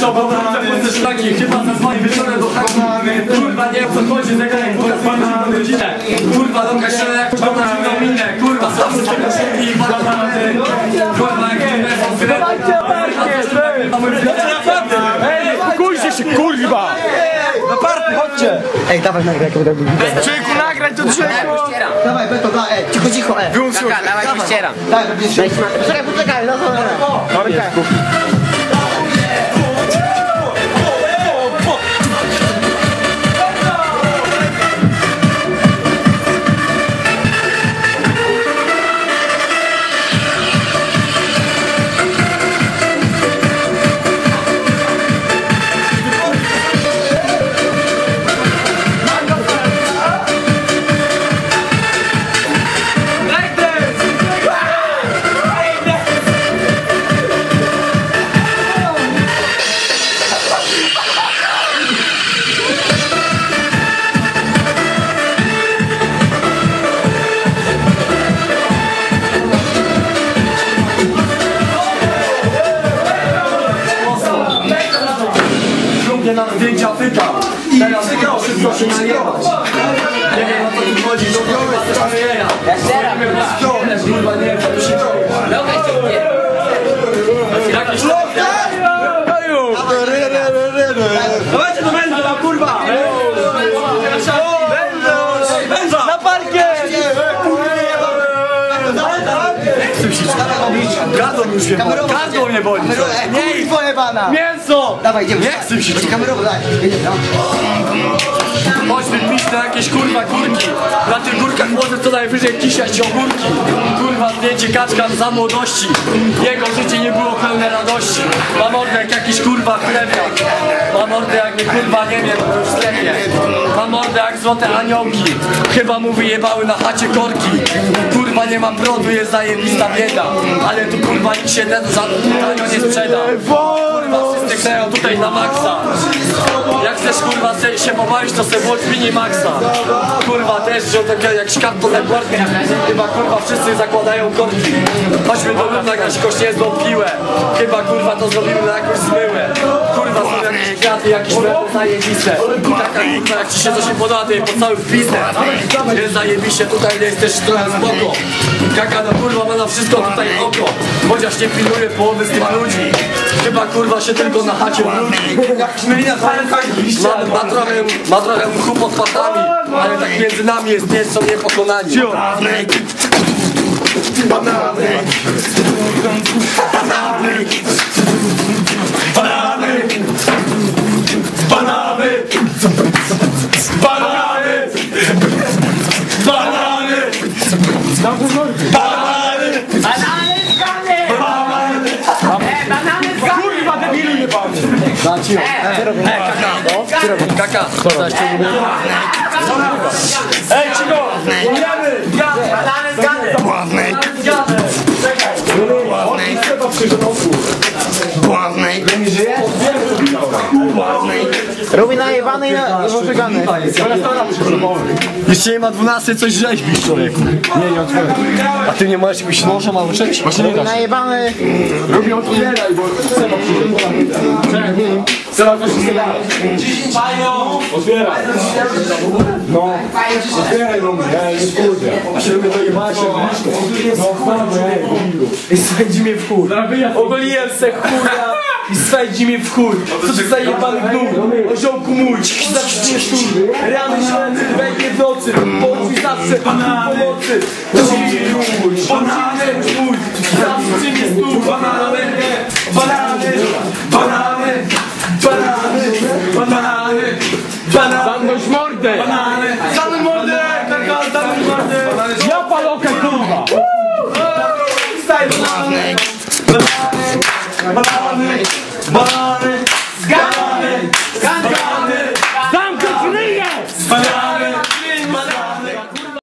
Szlaki, chyba zadzwoni wieczorem do haki Kurwa, nie wiem co chodzi, zegarek, kurwa, na godzinę Kurwa, do kościoła jak kurwa na minę. Kurwa, są wszystkie koszulki i banany Kurwa, jak telefon, Ej, kujcie się, kurwa! Na party, chodźcie! Ej, dawaj nagraj, jak będę Człowieku, nagrać to drzewo! Dawaj, Beto, dawaj, ej, cicho, cicho, ej. Wyłącz Dawaj, dawaj, ścieram. Dawaj, Poczekaj, poczekaj, no to no. Się najebać Nie wiem o co tu chodzi, to kurwa też nie ja Kurwa nie wiem co tu się dzieje Jakiś Dawajcie do węzła, kurwa! Węzła! Na parkie! Gardło już mnie boli, gardło mnie boli Ej, kurwa jebana. Mięso! Dawaj, idziemy. Nie chcę się kamerowo, daj. Jedziemy, no. Chodźmy pić na jakieś kurwa górki. Na tych górkach może co najwyżej kisiać ogórki. Kurwa zdjęcie kaczka za młodości. Jego życie nie było pełne radości. Ma mordę jak jakiś kurwa chlebniak Ma mordę jak nie kurwa nie wiem już w sklepie. Ma mordę jak złote aniołki. Chyba mu wyjebały na chacie korki. Kurwa nie mam brodu jest zajebista bieda. Ale tu kurwa nikt się ten za tanio nie sprzeda. Kurwa wszyscy kleją tutaj na maksa. Jak chcesz kurwa se, się pobawić to se włącz mini maxa Kurwa też, że takie jak szkat to te korki Chyba kurwa wszyscy zakładają korki. Chodźmy do Lubna grać kościelną piłę. Chyba kurwa to zrobimy na jakąś zmyłę. Kurwa są jakieś kwiaty, jakieś meble zajebiste. Taka kurwa jak ci się coś nie podoba to je po cały pizdę Jest zajebiście, tutaj jest też trochę spoko. Kaka no kurwa ma na wszystko tutaj oko. Chociaż nie pilnuje połowy z tych ludzi. Chyba kurwa się tylko na chacie brudzi Jak śmielina z ma, ma trochę, ma trochę mchu pod patami. Ale tak między nami jest nie są niepokonani jebany! Kaka, Ej, cicho! Umiemy! Robi najebany i poczekany. Jeszcze nie ma 12, coś rzeźbisz człowieku Nie, nie otwieram A ty nie możesz jakbyś nożem albo czymś? Właśnie nie Robi najebany. Robię otwieraj, bo Seba coś chce dać Otwieraj! No, otwieraj do mnie, ja nie. A się robię to jebać się No, ej, debilu. I swędzi mnie w chuj Ogoliłem se chuja i swędzi mnie w chuj. Co to za jebany gnój? Osiołku mój, zaczniesz tu. Rany ślęcy, wejdzie w nocy. Bądź zawsze pomocy. To się nie mój, bądź mój. Mordę. Banany, zamknąć mordę, kaka, zamknąć mordę. Ja palokę, kurwa. Style banany, banany, banany.